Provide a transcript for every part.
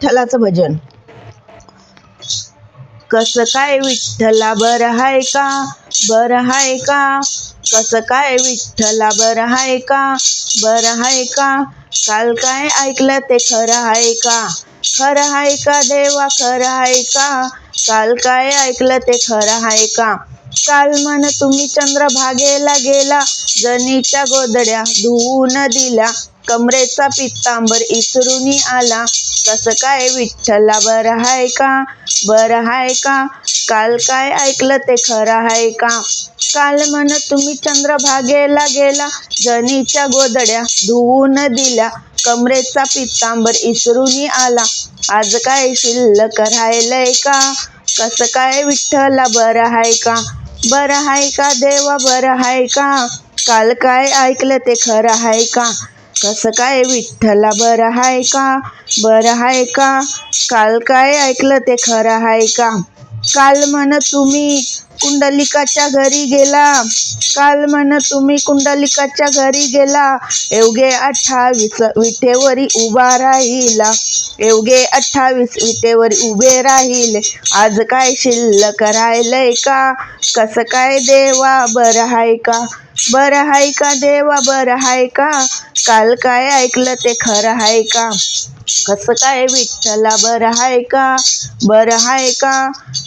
विठ्ठलाचं भजन. कसं काय विठ्ठला बर हाय का? बर हाय का? कसं काय विठ्ठला बर हाय का? बर हाय का? काल काय ऐकलं ते खरं हाय का? खरं हाय का देवा? खरं हाय का? काल काय ऐकलं ते खरं हाय का? काल म्हण तुम्ही चंद्रभागेला गेला जनीच्या गोदड्या धुवून दिल्या कमरेचा पित्तांबर इसरून आला. कसं काय विठ्ठला बरं आहे का? बरं आहे का? काल काय ऐकलं ते खरं आहे का? काल म्हण तुम्ही चंद्रभागेला गेला जनीच्या गोदड्या धुवून दिल्या कमरेचा पित्तांबर इसरूनी आला. आज काय शिल्लक राहिलंय का? कसं काय विठ्ठला बरं आहे का? बरं आहे का देवा बरं आहे का? काल काय ऐकलं ते खरं आहे का? कसं काय विठ्ठला बरं आहे का? बरं आहे का? काल काय ऐकलं ते खरं आहे का? काल म्हण तुम्ही कुंडलिकाच्या घरी गेला. काल म्हण तुम्ही कुंडलिकाच्या घरी गेला. एवढे अठ्ठावीस विटेवरी उभा राहिला. एवढे अठ्ठावीस विटेवर उभे राहिले. आज काय शिल्लक राहिलंय का? कसं काय देवा बरं आहे का? बरं आहे का देवा बरं आहे का? काल काय ऐकलं ते खरं आहे का? कसं काय विठ्ठला बरं आहे का? बरं आहे का?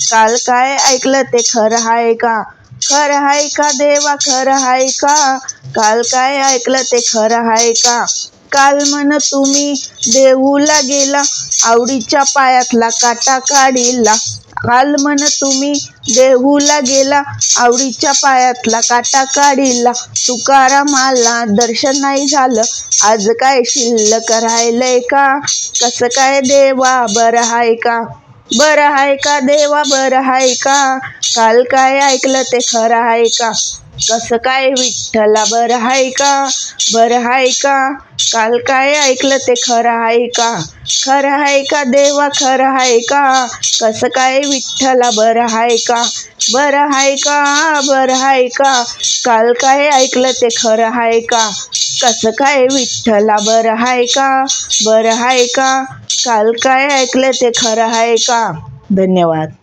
काल काय ऐकलं ते खरं आहे का? खरं आहे का देवा खरं आहे का? काल काय ऐकलं ते खरं आहे का? काल म्हण तुम्ही देऊला गेला आवडीच्या पायातला काटा काढिला. काल म्हण तुम्ही देहूला गेला आवडीच्या पायातला काटा काढिला. तुकाराम आला दर्शन नाही झालं आज काय शिल्लक राहिलंय का? कसं काय देवा बरं आहे का? बरं आहे का देवा बरं हाय का? काल काय ऐकलं ते खरं आहे का? कसं काय विठ्ठला बरं आहे का बरं हाय का काल काय ऐकलं ते खरं आहे का खरं आहे का देवा खरं आहे का कसं काय विठ्ठला बरं आहे का बरं हाय का बरं आहे का काल काय ऐकलं ते खरं आहे का कसं काय विठ्ठला बरं आहे का बरं आहे का काल काय ऐकलं ते खरं आहे का धन्यवाद